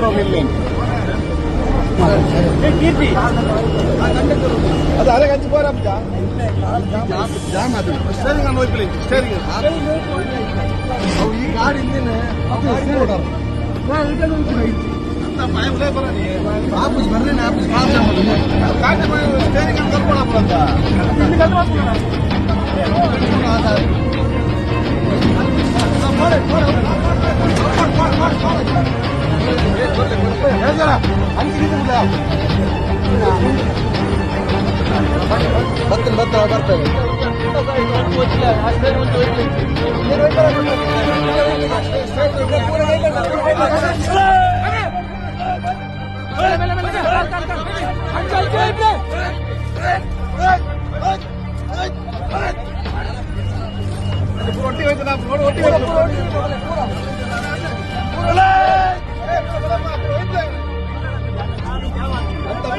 Metro Midland. ಹಂಚಿ ಬೋರ jam ಅದು steering ಅನ್ನು ಹೋಯ್ತಿಲ್ಲ ಸ್ಟೇರಿಂಗ್ ಅವು ಈ ಗಾಡಿ ಹಿಂದಿನ ಆಫೀಸ್ ಬರ್ರಿ ಆಫೀಸ್ ಗಾಡಿ ಸ್ಟೇರಿಂಗ್ ಅನ್ನು ಕರ್ಕೊಂಡು ಬರ್ತೇನೆ ಬರ್ತಾ ಬರ್ತೇನೆ ಒಟ್ಟಿ ಹೋಯ್ತು ನಾವು ಒಟ್ಟಿ ಅಲ್ಲ